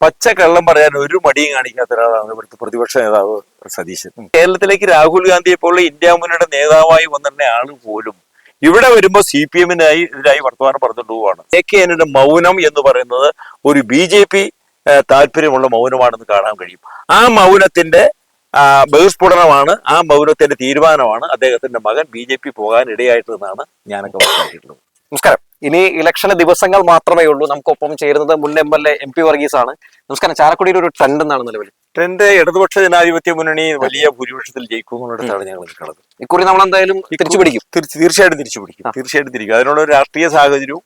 പച്ച കള്ളം പറയാൻ ഒരു മടിയും കാണിക്കാത്ത ഒരാളാണ് ഇവിടുത്തെ പ്രതിപക്ഷ നേതാവ് സതീശൻ. കേരളത്തിലേക്ക് രാഹുൽ ഗാന്ധിയെ പോലുള്ള ഇന്ത്യ മുന്നണിയുടെ നേതാവായി വന്നിരുന്ന ആൾ പോലും ഇവിടെ വരുമ്പോൾ സി പി എമ്മിനായി എതിരായി വർത്തമാനം പറഞ്ഞുകൊണ്ട് പോവാണ്. എ കെ എന്നിന്റെ മൗനം എന്ന് പറയുന്നത് ഒരു ബി ജെ പി താല്പര്യമുള്ള മൗനമാണെന്ന് കാണാൻ കഴിയും. ആ മൗനത്തിന്റെ ബഹിസ്ഫുടനമാണ് ആ മൗനത്തിന്റെ തീരുമാനമാണ് അദ്ദേഹത്തിന്റെ മകൻ ബി ജെ പി പോകാൻ ഇടയായിട്ടെന്നാണ് ഞാനൊക്കെ മനസ്സിലാക്കിയിട്ടുള്ളത്. നമസ്കാരം. ഇനി ഇലക്ഷന് ദിവസങ്ങൾ മാത്രമേ ഉള്ളൂ. നമുക്കൊപ്പം ചേരുന്നത് മുൻ M L A M P Varghese ആണ് നമസ്കാരം. ചാലക്കുടിയിൽ ഒരു ട്രെൻഡ് എന്നാണ് നിലവിൽ? ട്രെൻഡ് ഇടതുപക്ഷ ജനാധിപത്യ മുന്നണി വലിയ ഭൂരിപക്ഷത്തിൽ ജയിക്കുമെന്നുള്ളതാണ് ഞങ്ങൾ നിൽക്കുന്നത് ഇക്കുറി നമ്മൾ എന്തായാലും തിരിച്ചു പിടിക്കും. തീർച്ച- തീർച്ചയായിട്ടും തിരിച്ചു പിടിക്കും. തീർച്ചയായിട്ടും തിരിക്കും. അതിനുള്ള ഒരു രാഷ്ട്രീയ സാഹചര്യവും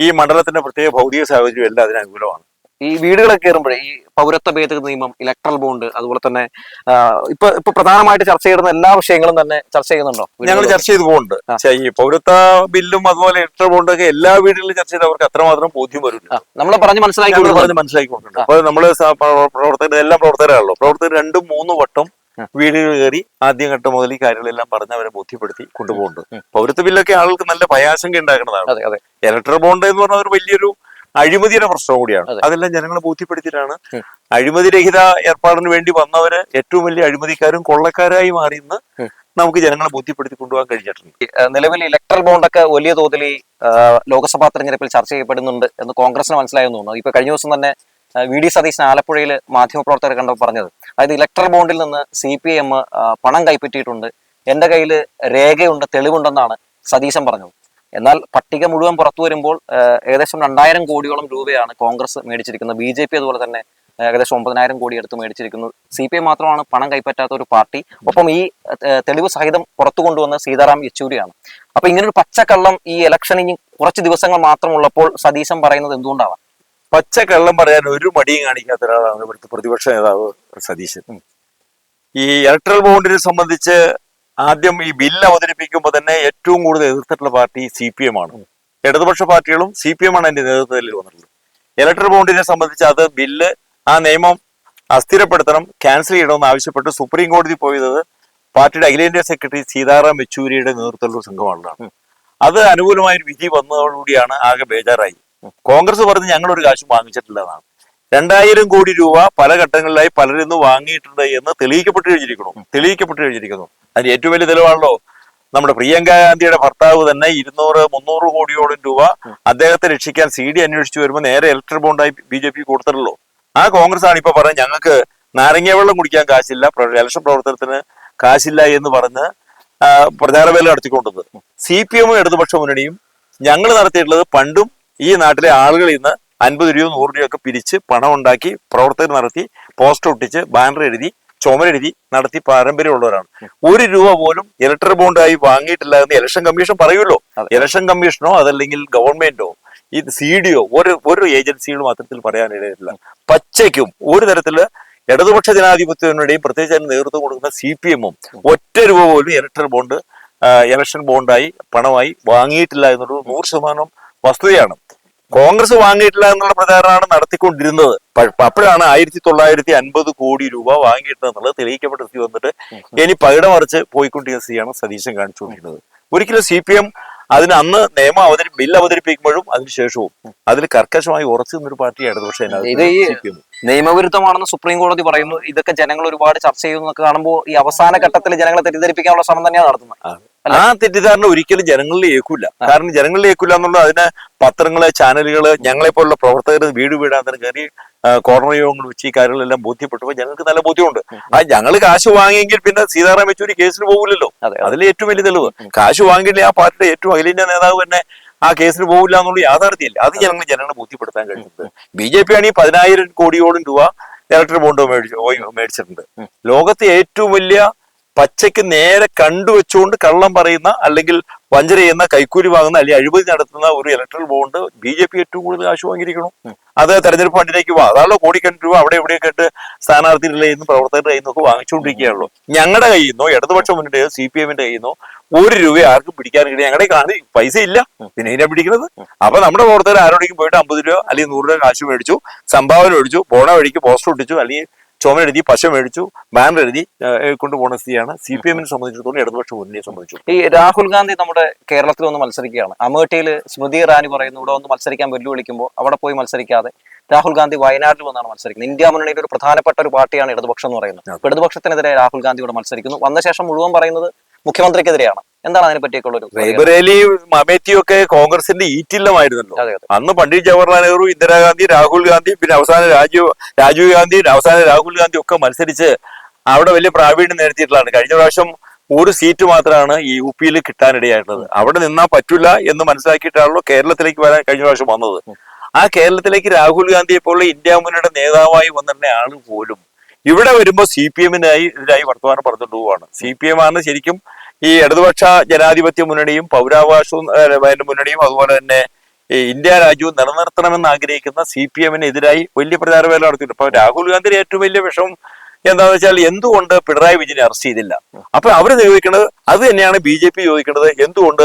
ഈ മണ്ഡലത്തിന്റെ പ്രത്യേക ഭൗതിക സാഹചര്യവും എല്ലാം അതിന് അനുകൂലമാണ്. ഈ വീടുകളൊക്കെ കയറുമ്പോഴേ ഈ പൗരത്വ ഭേദഗതി നിയമം ഇലക്ട്രൽ ബോണ്ട് അതുപോലെ തന്നെ ഇപ്പൊ ഇപ്പൊ പ്രധാനമായിട്ട് ചർച്ച ചെയ്യുന്ന എല്ലാ വിഷയങ്ങളും തന്നെ ചർച്ച ചെയ്യുന്നുണ്ടോ ഞങ്ങൾ ചർച്ച ചെയ്ത് പോകുന്നുണ്ട്. ഈ പൗരത്വ ബില്ലും അതുപോലെ ഇലക്ട്രൽ ബോണ്ടൊക്കെ എല്ലാ വീടുകളിലും ചർച്ച ചെയ്ത് അവർക്ക് അത്രമാത്രം ബോധ്യം വരുന്നു നമ്മൾ പറഞ്ഞ് മനസ്സിലാക്കി പറഞ്ഞ് മനസ്സിലാക്കിക്കൊണ്ടുണ്ട് അപ്പൊ നമ്മൾ പ്രവർത്തകർ എല്ലാം പ്രവർത്തകരാണല്ലോ. പ്രവർത്തകർ രണ്ടും മൂന്നും വട്ടം. വീടുകൾ കയറി ആദ്യം ഘട്ടം മുതൽ ഈ കാര്യങ്ങളെല്ലാം പറഞ്ഞ് അവരെ ബോധ്യപ്പെടുത്തി കൊണ്ടുപോകുന്നുണ്ട്. പൗരത്വ ബില്ലൊക്കെ ആളുകൾക്ക് നല്ല ഭയാശങ്ക ഉണ്ടാക്കുന്നതാണ്. അതെ അതെ. ഇലക്ട്രൽ ബോണ്ട് എന്ന് പറഞ്ഞ ഒരു വലിയൊരു അഴിമതിയുടെ പ്രശ്നം കൂടിയാണ്. അതെല്ലാം ജനങ്ങളെ ബോധ്യപ്പെടുത്തിയിട്ടാണ്. അഴിമതിരഹിത ഏർപ്പാടിന് വേണ്ടി വന്നവര് ഏറ്റവും വലിയ അഴിമതിക്കാരും കൊള്ളക്കാരായി മാറിയെന്ന്. നമുക്ക് ജനങ്ങളെ ബോധ്യപ്പെടുത്തി കൊണ്ടുപോകാൻ കഴിഞ്ഞിട്ടുണ്ട്. നിലവിൽ ഇലക്ട്രൽ ബോണ്ടൊക്കെ വലിയ തോതിൽ ലോക്സഭാ തെരഞ്ഞെടുപ്പിൽ ചർച്ച ചെയ്യപ്പെടുന്നുണ്ട് എന്ന് കോൺഗ്രസിന് മനസ്സിലായെന്ന് തോന്നുന്നു. ഇപ്പൊ കഴിഞ്ഞ ദിവസം തന്നെ വി ഡി സതീശൻ ആലപ്പുഴയിൽ മാധ്യമപ്രവർത്തകരെ കണ്ടപ്പോൾ പറഞ്ഞത്. അതായത് ഇലക്ട്രൽ ബോണ്ടിൽ നിന്ന് സി പി എം പണം കൈപ്പറ്റിയിട്ടുണ്ട്. എന്റെ കയ്യിൽ രേഖയുണ്ട് തെളിവുണ്ടെന്നാണ് സതീശൻ പറഞ്ഞത്. എന്നാൽ പട്ടിക മുഴുവൻ പുറത്തു വരുമ്പോൾ ഏകദേശം രണ്ടായിരം കോടിയോളം രൂപയാണ് കോൺഗ്രസ് മേടിച്ചിരിക്കുന്നത്. ബി ജെ പി അതുപോലെ തന്നെ ഏകദേശം ഒമ്പതിനായിരം കോടി എടുത്ത് മേടിച്ചിരിക്കുന്നു. സി പി ഐ മാത്രമാണ് പണം കൈപ്പറ്റാത്ത ഒരു പാർട്ടി. ഒപ്പം ഈ തെളിവ് സഹിതം പുറത്തു കൊണ്ടുവന്ന സീതാറാം യെച്ചൂരിയാണ്. അപ്പൊ ഇങ്ങനെ ഒരു പച്ചക്കള്ളം ഈ ഇലക്ഷൻ ഇനി കുറച്ച് ദിവസങ്ങൾ മാത്രമുള്ളപ്പോൾ സതീശൻ പറയുന്നത് എന്തുകൊണ്ടാവാം? പച്ചക്കള്ളം പറയാൻ ഒരു മടിയും കാണിക്കാത്ത ഒരാളാണ് ഇവിടുത്തെ പ്രതിപക്ഷ നേതാവ് സതീശൻ. ഈ ഇലക്ട്രൽ ബോണ്ടിനെ സംബന്ധിച്ച് ആദ്യം ഈ ബില്ല് അവതരിപ്പിക്കുമ്പോൾ തന്നെ ഏറ്റവും കൂടുതൽ എതിർത്തിട്ടുള്ള പാർട്ടി സി പി എം ആണ്. ഇടതുപക്ഷ പാർട്ടികളും സി പി എം ആണ് അതിന്റെ നേതൃത്വത്തിൽ വന്നിട്ടുള്ളത്. ഇലക്ട്രൽ ബോണ്ടിനെ സംബന്ധിച്ച് അത് ബില്ല് ആ നിയമം അസ്ഥിരപ്പെടുത്തണം ക്യാൻസൽ ചെയ്യണമെന്ന് ആവശ്യപ്പെട്ട് സുപ്രീം കോടതി പോയത് പാർട്ടിയുടെ അഖിലേന്ത്യാ സെക്രട്ടറി സീതാറാം യെച്ചൂരിയുടെ നേതൃത്വത്തിലുള്ള സംഘമാണ് അത് അനുകൂലമായ ഒരു വിധി വന്നതോടുകൂടിയാണ് ആകെ ബേജാറായി. കോൺഗ്രസ് പറഞ്ഞ് ഞങ്ങൾ ഒരു കാശും വാങ്ങിച്ചിട്ടില്ല എന്നാണ്. രണ്ടായിരം കോടി രൂപ പല ഘട്ടങ്ങളിലായി പലരിൽ നിന്ന് വാങ്ങിയിട്ടുണ്ട് എന്ന് തെളിയിക്കപ്പെട്ട് കഴിഞ്ഞിരിക്കുന്നു തെളിയിക്കപ്പെട്ട് കഴിഞ്ഞിരിക്കുന്നു അതിന് ഏറ്റവും വലിയ തെളിവാണല്ലോ നമ്മുടെ പ്രിയങ്ക ഗാന്ധിയുടെ ഭർത്താവ് തന്നെ ഇരുന്നൂറ് മുന്നൂറ് കോടിയോളം രൂപ അദ്ദേഹത്തെ രക്ഷിക്കാൻ സി ഡി അന്വേഷിച്ചു വരുമ്പോൾ നേരെ ഇലക്ട്രിക് ബോണ്ടായി ബി ജെ പി കൊടുത്തിട്ടുള്ളൂ. ആ കോൺഗ്രസ് ആണ് ഇപ്പൊ പറഞ്ഞത് ഞങ്ങൾക്ക് നാരങ്ങ വെള്ളം കുടിക്കാൻ കാശില്ല ഇലക്ഷൻ പ്രവർത്തനത്തിന് കാശില്ല എന്ന് പറഞ്ഞ് പ്രചാരവേല നടത്തിക്കൊണ്ടത് സി പി എമ്മും ഇടതുപക്ഷ മുന്നണിയും ഞങ്ങൾ നടത്തിയിട്ടുള്ളത് പണ്ടും ഈ നാട്ടിലെ ആളുകളിൽ നിന്ന് അൻപത് രൂപയോ നൂറ് രൂപയൊക്കെ പിരിച്ച് പണം ഉണ്ടാക്കി പ്രവർത്തകർ നടത്തി പോസ്റ്റർ ഒട്ടിച്ച് ബാനർ എഴുതി ചുമരെഴുതി നടത്തി പാരമ്പര്യമുള്ളവരാണ്. ഒരു രൂപ പോലും ഇലക്ട്രൽ ബോണ്ടായി വാങ്ങിയിട്ടില്ല എന്ന് ഇലക്ഷൻ കമ്മീഷൻ പറയുമല്ലോ. ഇലക്ഷൻ കമ്മീഷനോ അതല്ലെങ്കിൽ ഗവൺമെന്റോ ഈ സി ഡിയോ ഒരു ഒരു ഏജൻസികളും അത്തരത്തിൽ പറയാനിടയില്ല പച്ചയ്ക്കും ഒരു തരത്തിൽ ഇടതുപക്ഷ ജനാധിപത്യത്തിനുടേയും പ്രത്യേകിച്ച് അതിന് നേതൃത്വം കൊടുക്കുന്ന സി പി എമ്മും ഒറ്റ രൂപ പോലും ഇലക്ട്രൽ ബോണ്ട് ഇലക്ഷൻ ബോണ്ടായി പണമായി വാങ്ങിയിട്ടില്ല എന്നുള്ളത് നൂറ് ശതമാനം വസ്തുതയാണ്. കോൺഗ്രസ് വാങ്ങിയിട്ടില്ല എന്നുള്ള പ്രചാരണമാണ് നടത്തിക്കൊണ്ടിരുന്നത്. അപ്പോഴാണ് ആയിരത്തി തൊള്ളായിരത്തി അൻപത് കോടി രൂപ വാങ്ങിയിട്ടെന്നുള്ളത് തെളിയിക്കപ്പെട്ട സ്ഥിതി വന്നിട്ട് ഇനി പകിട മറിച്ച് പോയിക്കൊണ്ടിരിക്കുന്ന സ്ഥിതിയാണ് സതീശൻ കാണിച്ചുകൊണ്ടിരുന്നത്. ഒരിക്കലും സി പി എം അതിന് അന്ന് നിയമം അവതരി ബില്ല് അവതരിപ്പിക്കുമ്പോഴും അതിനുശേഷവും അതിൽ കർക്കശമായി ഉറച്ചു നിന്നൊരു പാർട്ടിയായിരുന്നു. പക്ഷേ നിയമവിരുദ്ധമാണെന്ന് സുപ്രീം കോടതി പറയുന്നു. ഇതൊക്കെ ജനങ്ങൾ ഒരുപാട് ചർച്ച ചെയ്യുന്നൊക്കെ കാണുമ്പോൾ ഈ അവസാന ഘട്ടത്തിൽ ജനങ്ങളെ തെറ്റിദ്ധരിപ്പിക്കാനുള്ള ശ്രമം തന്നെയാണ് നടത്തുന്നത്. ആ തെറ്റിദ്ധാരണ ഒരിക്കലും ജനങ്ങളിൽ ഏക്കില്ല കാരണം ജനങ്ങളിൽ ഏക്കില്ല എന്നുള്ളത് അതിന് പത്രങ്ങൾ ചാനലുകൾ ഞങ്ങളെ പോലുള്ള പ്രവർത്തകർ വീട് വീടാന്തരം കയറി കോർണർ യോഗങ്ങൾ വെച്ച് ഈ കാര്യങ്ങളെല്ലാം ബോധ്യപ്പെട്ടപ്പോൾ ഞങ്ങൾക്ക് നല്ല ബോധ്യമുണ്ട്. ആ ഞങ്ങൾ കാശ് വാങ്ങിയെങ്കിൽ പിന്നെ സീതാറാം യെച്ചൂരി കേസിന് പോകില്ലല്ലോ അതെ അതിൽ ഏറ്റവും വലിയ തെളിവ്. കാശ് വാങ്ങിയില്ലേ ആ പാർട്ടിയുടെ ഏറ്റവും അഖിലേന്ത്യാ നേതാവ് തന്നെ ആ കേസിന് പോകില്ല എന്നുള്ള യാഥാർത്ഥ്യമില്ല. അത് ജനങ്ങൾ ജനങ്ങളെ ബോധ്യപ്പെടുത്താൻ കഴിഞ്ഞത് ബി ജെ പി ആണ് ഈ പതിനായിരം കോടിയോളം രൂപ ഇലക്ട്രിക് ബോണ്ട് മേടിച്ചു മേടിച്ചിട്ടുണ്ട്. ലോകത്തെ ഏറ്റവും വലിയ പച്ചയ്ക്ക് നേരെ കണ്ടുവെച്ചുകൊണ്ട് കള്ളം പറയുന്ന അല്ലെങ്കിൽ വഞ്ചന ചെയ്യുന്ന കൈക്കൂലി വാങ്ങുന്ന അല്ലെങ്കിൽ അഴിമതി നടത്തുന്ന ഒരു electoral bond B J P ഏറ്റവും കൂടുതൽ കാശ് വാങ്ങിയിരിക്കണം. അത് തെരഞ്ഞെടുപ്പ് ഫണ്ടിലേക്ക് പോവാ അതാണല്ലോ കോടിക്കണക്കിന് രൂപ അവിടെ ഇവിടെയൊക്കെ ഇട്ട് സ്ഥാനാർത്ഥികളുടെ കയ്യിൽ നിന്ന് പ്രവർത്തകരുടെ കയ്യിൽ നിന്നൊക്കെ വാങ്ങിച്ചുകൊണ്ടിരിക്കുകയാണല്ലോ. ഞങ്ങളുടെ കയ്യിൽ നിന്നോ ഇടതുപക്ഷ മുന്നേ സി പി എമ്മിന്റെ കയ്യിൽ നിന്നോ ഒരു രൂപ ആർക്കും പിടിക്കാൻ കഴിയും ഞങ്ങളുടെ കാണി പൈസ ഇല്ല. പിന്നെ ഇതിനെ പിടിക്കുന്നത് അപ്പൊ നമ്മുടെ പ്രവർത്തകർ ആരോടെങ്കിലും പോയിട്ട് അമ്പത് രൂപ അല്ലെങ്കിൽ നൂറ് രൂപ കാശ് മേടിച്ചു സംഭാവന മേടിച്ചു പോണ വഴിക്ക് പോസ്റ്റർ ഒട്ടിച്ചു അല്ലെങ്കിൽ ചുമരെഴുതി പശ മേടിച്ചു ബാനർ എഴുതി കൊണ്ടുപോകുന്ന സ്ഥിതിയാണ് സി പി എമ്മിനെ സംബന്ധിച്ചിടത്തോളം ഇടതുപക്ഷ മുന്നണിയെ സംബന്ധിച്ചു. ഈ രാഹുൽ ഗാന്ധി നമ്മുടെ കേരളത്തിൽ ഒന്ന് മത്സരിക്കുകയാണ്. അമേഠിയിൽ സ്മൃതി ഇറാനി പറയുന്നു ഇവിടെ ഒന്ന് മത്സരിക്കാൻ വെല്ലുവിളിക്കുമ്പോൾ അവിടെ പോയി മത്സരിക്കാതെ രാഹുൽ ഗാന്ധി വയനാട്ടിൽ വന്നാണ് മത്സരിക്കുന്നത്. ഇന്ത്യ മുന്നണിയുടെ ഒരു പ്രധാനപ്പെട്ട ഒരു പാർട്ടിയാണ് ഇടതുപക്ഷം എന്ന് പറയുന്നത്. ഇടതുപക്ഷത്തിനെതിരെ രാഹുൽ ഗാന്ധി ഇവിടെ മത്സരിക്കുന്നു. വന്ന ശേഷം മുഴുവൻ പറയുന്നത് മുഖ്യമന്ത്രിക്കെതിരെയാണ്. എന്താണ് അതിനെ പറ്റിയൊക്കെ അമേത്തിയും ഒക്കെ കോൺഗ്രസിന്റെ ഈറ്റില്ലമായിരുന്നല്ലോ. അന്ന് പണ്ഡിറ്റ് ജവഹർലാൽ നെഹ്റു ഇന്ദിരാഗാന്ധി രാഹുൽ ഗാന്ധി പിന്നെ അവസാനം രാജീവ് രാജീവ് ഗാന്ധി അവസാനം രാഹുൽ ഗാന്ധി ഒക്കെ മത്സരിച്ച് അവിടെ വലിയ പ്രാവീണ്യം നേടിയിട്ടുള്ളതാണ്. കഴിഞ്ഞ പ്രാവശ്യം ഒരു സീറ്റ് മാത്രമാണ് ഈ യു പിയിൽ കിട്ടാനിടയായിട്ടുള്ളത്. അവിടെ നിന്നാ പറ്റില്ല എന്ന് മനസ്സിലാക്കിയിട്ടാണല്ലോ കേരളത്തിലേക്ക് വരാൻ കഴിഞ്ഞ പ്രാവശ്യം വന്നത്. ആ കേരളത്തിലേക്ക് രാഹുൽ ഗാന്ധിയെ പോലുള്ള ഇന്ത്യ മുന്നണിയുടെ നേതാവായി വന്നിരുന്ന ആൾ പോലും ഇവിടെ വരുമ്പോൾ സി പി എമ്മിനായി എതിരായി വർത്തമാനം പറഞ്ഞിട്ട് പോവാണ് സി പി എം ആണ് ശരിക്കും ഈ ഇടതുപക്ഷ ജനാധിപത്യ മുന്നണിയും പൗരാവകാശവും മുന്നണിയും അതുപോലെ തന്നെ ഇന്ത്യ രാജ്യവും നിലനിർത്തണമെന്ന് ആഗ്രഹിക്കുന്ന സി പി എമ്മിന് എതിരായി വലിയ പ്രചാരവേല നടത്തിയിട്ടുണ്ട്. അപ്പൊ രാഹുൽ ഗാന്ധിയുടെ ഏറ്റവും വലിയ വിഷമം എന്താണെന്ന് വെച്ചാൽ എന്തുകൊണ്ട് പിണറായി വിജയനെ അറസ്റ്റ് ചെയ്തില്ല? അപ്പൊ അവർ ചോദിക്കുന്നത് അത് തന്നെയാണ് ബി ജെ പി ചോദിക്കുന്നത് എന്തുകൊണ്ട്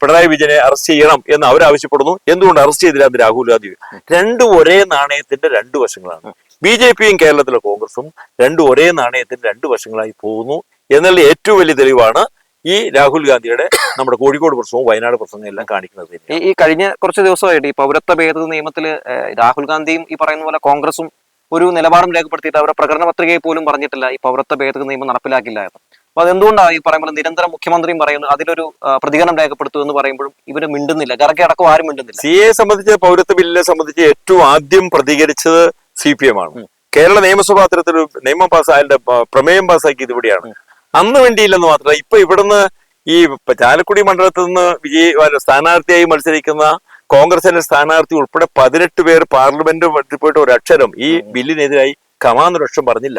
പിണറായി വിജയനെ അറസ്റ്റ് ചെയ്യണം എന്ന് അവർ ആവശ്യപ്പെടുന്നു. എന്തുകൊണ്ട് അറസ്റ്റ് ചെയ്തില്ല എന്ന് രാഹുൽ ഗാന്ധി രണ്ടും ഒരേ നാണയത്തിന്റെ രണ്ട് വശങ്ങളാണ്. ബി ജെ പിയും കേരളത്തിലെ കോൺഗ്രസും രണ്ടും ഒരേ നാണയത്തിന്റെ രണ്ട് വശങ്ങളായി പോകുന്നു. എന്നുള്ള ഏറ്റവും വലിയ തെളിവാണ് ഈ രാഹുൽ ഗാന്ധിയുടെ നമ്മുടെ കോഴിക്കോട് പ്രശ്നവും വയനാട് പ്രശ്നവും എല്ലാം കാണിക്കുന്നത് ഈ കഴിഞ്ഞ കുറച്ച് ദിവസമായിട്ട് ഈ പൗരത്വ ഭേദഗതി നിയമത്തിൽ രാഹുൽ ഗാന്ധിയും ഈ പറയുന്ന പോലെ കോൺഗ്രസും ഒരു നിലപാടും രേഖപ്പെടുത്തിയിട്ട് അവരുടെ പ്രകടന പത്രികയിൽ പോലും പറഞ്ഞിട്ടില്ല ഈ പൗരത്വ ഭേദഗതി നിയമം നടപ്പിലാക്കില്ല എന്ന്. അപ്പൊ അതെന്തുകൊണ്ടാണ് ഈ പറയുമ്പോൾ നിരന്തരം മുഖ്യമന്ത്രിയും പറയുന്നത് അതിലൊരു പ്രതികരണം രേഖപ്പെടുത്തു എന്ന് പറയുമ്പോഴും ഇവർ മിണ്ടുന്നില്ല ഗർഗ അടക്കം ആരും മിണ്ടുന്നില്ല. സി എ സംബന്ധിച്ച് പൗരത്വ ബില്ലിനെ സംബന്ധിച്ച് ഏറ്റവും ആദ്യം പ്രതികരിച്ചത് സി പി എം ആണ്. കേരള നിയമസഭാ അത്തരത്തിൽ നിയമം പാസ് അതിന്റെ പ്രമേയം പാസ്സാക്കിയത് ഇവിടെയാണ്. അന്ന് വേണ്ടിയില്ലെന്ന് മാത്രമല്ല ഇപ്പൊ ഇവിടുന്ന് ഈ ചാലക്കുടി മണ്ഡലത്തിൽ നിന്ന് വിജയ സ്ഥാനാർത്ഥിയായി മത്സരിക്കുന്ന കോൺഗ്രസിന്റെ സ്ഥാനാർത്ഥി ഉൾപ്പെടെ പതിനെട്ട് പേർ പാർലമെന്റ് പോയിട്ട് ഒരു അക്ഷരം ഈ ബില്ലിനെതിരായി കമാന്നൊരക്ഷം പറഞ്ഞില്ല.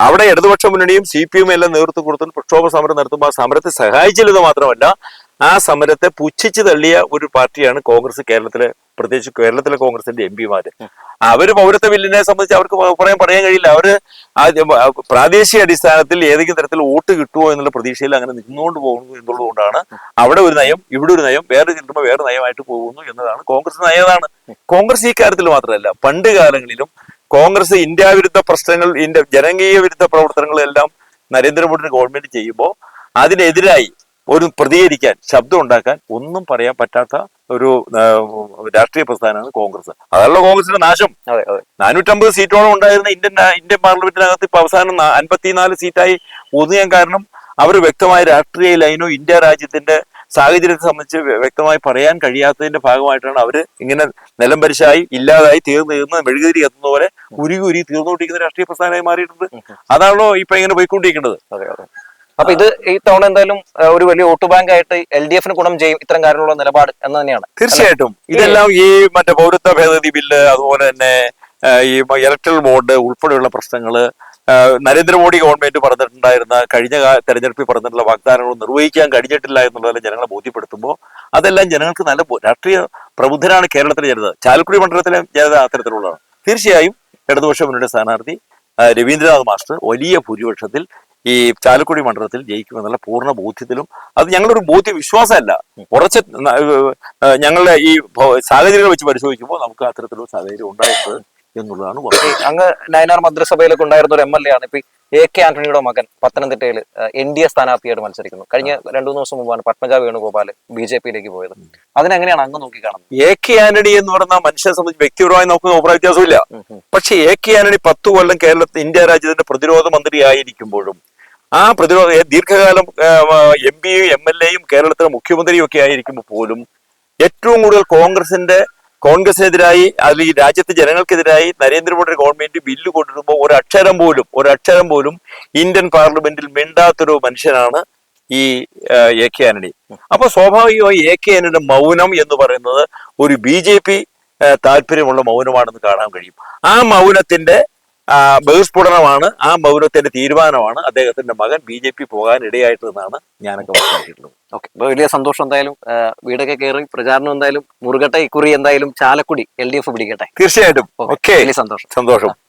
അവിടെ ഇടതുപക്ഷ മുന്നണിയും സി പി എം എല്ലാം നേതൃത്വം കൊടുത്തു പ്രക്ഷോഭ സമരം നടത്തുമ്പോൾ ആ സമരത്തെ സഹായിച്ചില്ലെന്ന് മാത്രമല്ല ആ സമരത്തെ പുച്ഛിച്ചു തള്ളിയ ഒരു പാർട്ടിയാണ് കോൺഗ്രസ് കേരളത്തിലെ പ്രത്യേകിച്ച് കേരളത്തിലെ കോൺഗ്രസിന്റെ എം പിമാര്. അവർ പൗരത്വ ബില്ലിനെ സംബന്ധിച്ച് അവർക്ക് പറയാൻ പറയാൻ കഴിയില്ല. അവർ പ്രാദേശിക അടിസ്ഥാനത്തിൽ ഏതെങ്കിലും തരത്തിൽ വോട്ട് കിട്ടുമോ എന്നുള്ള പ്രതീക്ഷയിൽ അങ്ങനെ നിന്നുകൊണ്ട് പോകുന്നു എന്നുള്ളതുകൊണ്ടാണ് അവിടെ ഒരു നയം ഇവിടെ ഒരു നയം വേറെ കിട്ടുമ്പോൾ വേറെ നയമായിട്ട് പോകുന്നു എന്നതാണ് കോൺഗ്രസ് നയതാണ്. കോൺഗ്രസ് ഈ കാര്യത്തിൽ മാത്രമല്ല പണ്ട് കാലങ്ങളിലും കോൺഗ്രസ് ഇന്ത്യ വിരുദ്ധ പ്രശ്നങ്ങൾ ഇന്ത്യ ജനകീയ വിരുദ്ധ പ്രവർത്തനങ്ങളെല്ലാം നരേന്ദ്രമോദിയുടെ ഗവൺമെന്റ് ചെയ്യുമ്പോൾ അതിനെതിരായി ഒരു പ്രതികരിക്കാൻ ശബ്ദം ഉണ്ടാക്കാൻ ഒന്നും പറയാൻ പറ്റാത്ത ഒരു രാഷ്ട്രീയ പ്രസ്ഥാനമാണ് കോൺഗ്രസ്. അതല്ല കോൺഗ്രസിന്റെ നാശം. അതെ അതെ. നാനൂറ്റമ്പത് സീറ്റോളം ഉണ്ടായിരുന്ന ഇന്ത്യൻ ഇന്ത്യൻ പാർലമെന്റിനകത്ത് ഇപ്പൊ അവസാനം അൻപത്തിനാല് സീറ്റായി ഒതുങ്ങാൻ കാരണം അവർ വ്യക്തമായ രാഷ്ട്രീയ ലൈനോ ഇന്ത്യ രാജ്യത്തിന്റെ സാഹചര്യത്തെ സംബന്ധിച്ച് വ്യക്തമായി പറയാൻ കഴിയാത്തതിന്റെ ഭാഗമായിട്ടാണ് അവർ ഇങ്ങനെ നിലം പരിശായി ഇല്ലാതായി തീർന്നു തീർന്ന് മെഴുകുതിരി എത്തുന്ന പോലെ ഉരുകി ഉരുകി തീർന്നുകൊണ്ടിരിക്കുന്ന രാഷ്ട്രീയ പ്രസ്ഥാനമായി മാറിയിട്ടുണ്ട്. അതാണല്ലോ ഇപ്പൊ ഇങ്ങനെ പോയിക്കൊണ്ടിരിക്കുന്നത്. അതെ അതെ. അപ്പൊ ഇത് ഈ തവണ എന്തായാലും ഒരു വലിയ വോട്ട് ബാങ്ക് ആയിട്ട് എൽ ഡി എഫിന് ഗുണം ചെയ്യും. ഇത്തരം കാര്യങ്ങളുള്ള നിലപാട് എന്ന് തന്നെയാണ്. തീർച്ചയായിട്ടും. ഇതെല്ലാം ഈ മറ്റേ പൗരത്വ ഭേദഗതി ബില്ല് അതുപോലെ തന്നെ ഈ ഇലക്ട്രൽ ബോർഡ് ഉൾപ്പെടെയുള്ള പ്രശ്നങ്ങൾ നരേന്ദ്രമോദി ഗവൺമെന്റ് പറഞ്ഞിട്ടുണ്ടായിരുന്ന കഴിഞ്ഞ തെരഞ്ഞെടുപ്പിൽ പറഞ്ഞിട്ടുള്ള വാഗ്ദാനങ്ങൾ നിർവഹിക്കാൻ കഴിഞ്ഞിട്ടില്ല എന്നുള്ളതെല്ലാം ജനങ്ങളെ ബോധ്യപ്പെടുത്തുമ്പോൾ അതെല്ലാം ജനങ്ങൾക്ക് നല്ല രാഷ്ട്രീയ പ്രബുദ്ധരാണ് കേരളത്തിലെ ജനത. ചാലക്കുടി മണ്ഡലത്തിലെ ജനത അത്തരത്തിലുള്ളതാണ്. തീർച്ചയായും ഇടതുപക്ഷ മുന്നണിയുടെ സ്ഥാനാർത്ഥി രവീന്ദ്രനാഥ് മാസ്റ്റർ വലിയ ഭൂരിപക്ഷത്തിൽ ഈ ചാലക്കുടി മണ്ഡലത്തിൽ ജയിക്കുമെന്നുള്ള പൂർണ ബോധ്യത്തിലും അത് ഞങ്ങളൊരു ബോധ്യ വിശ്വാസമല്ല ഉറച്ച ഞങ്ങളുടെ ഈ സാഹചര്യങ്ങൾ വെച്ച് പരിശോധിക്കുമ്പോൾ നമുക്ക് അത്തരത്തിലുള്ള സാഹചര്യം ഉണ്ടായിട്ടുണ്ട് എന്നുള്ളതാണ് അങ്ങ് നയനാർ മന്ത്രിസഭയിലൊക്കെ ഉണ്ടായിരുന്ന ഒരു എം എൽ എ ആണ്. ഇപ്പൊ എ കെ ആന്റണിയുടെ മകൻ പത്തനംതിട്ടയിൽ എൻ ഡി എ സ്ഥാനാർത്ഥിയായിട്ട് മത്സരിക്കുന്നു. കഴിഞ്ഞ രണ്ടു മൂന്ന് ദിവസം മുമ്പാണ് പത്മജ വേണുഗോപാൽ ബി ജെ പിയിലേക്ക് പോയത്. അതിനെങ്ങനെയാണ് അങ്ങ് നോക്കി കാണുന്നത് എ കെ ആന്റണി എന്ന് പറഞ്ഞ മനുഷ്യനെ സംബന്ധിച്ച് വ്യക്തിപരമായി നോക്കുന്ന അഭിപ്രായ വ്യത്യാസമില്ല. പക്ഷേ എ കെ ആന്റണി പത്ത് കൊല്ലം കേരളത്തിൽ ഇന്ത്യ രാജ്യത്തിന്റെ പ്രതിരോധ മന്ത്രി മന്ത്രിയായിരിക്കുമ്പോഴും ആ പ്രതിരോധ ദീർഘകാലം എം പിയും എം എൽ എയും കേരളത്തിലെ മുഖ്യമന്ത്രിയും ഒക്കെ ആയിരിക്കുമ്പോൾ പോലും ഏറ്റവും കൂടുതൽ കോൺഗ്രസിന്റെ കോൺഗ്രസിനെതിരായി അതിൽ ഈ രാജ്യത്തെ ജനങ്ങൾക്കെതിരായി നരേന്ദ്രമോദി ഗവൺമെന്റ് ബില്ല് കൊണ്ടുവരുമ്പോൾ ഒരക്ഷരം പോലും ഒരക്ഷരം പോലും ഇന്ത്യൻ പാർലമെന്റിൽ മിണ്ടാത്തൊരു മനുഷ്യനാണ് ഈ എ കെ ആന്റണി. അപ്പൊ സ്വാഭാവികമായി എ കെ ആന്റണിയുടെ മൗനം എന്ന് പറയുന്നത് ഒരു ബി ജെ പി താല്പര്യമുള്ള മൗനമാണെന്ന് കാണാൻ കഴിയും. ആ മൗനത്തിന്റെ ബഹിസ്ഫുടനമാണ്. ആ മൗനത്തിന്റെ തീരുമാനമാണ് അദ്ദേഹത്തിന്റെ മകൻ ബി ജെ പി പോകാൻ ഇടയായിട്ടെന്നാണ് ഞാനൊക്കെ മനസ്സിലാക്കിയിട്ടുള്ളത്. ഓക്കെ. വലിയ സന്തോഷം എന്തായാലും. വീടൊക്കെ കയറി പ്രചാരണം എന്തായാലും. മുറുകട്ടെ ഇക്കുറി എന്തായാലും. ചാലക്കുടി എൽ ഡി എഫ് പിടിക്കട്ടെ. തീർച്ചയായിട്ടും. ഓക്കെ. സന്തോഷം. സന്തോഷം.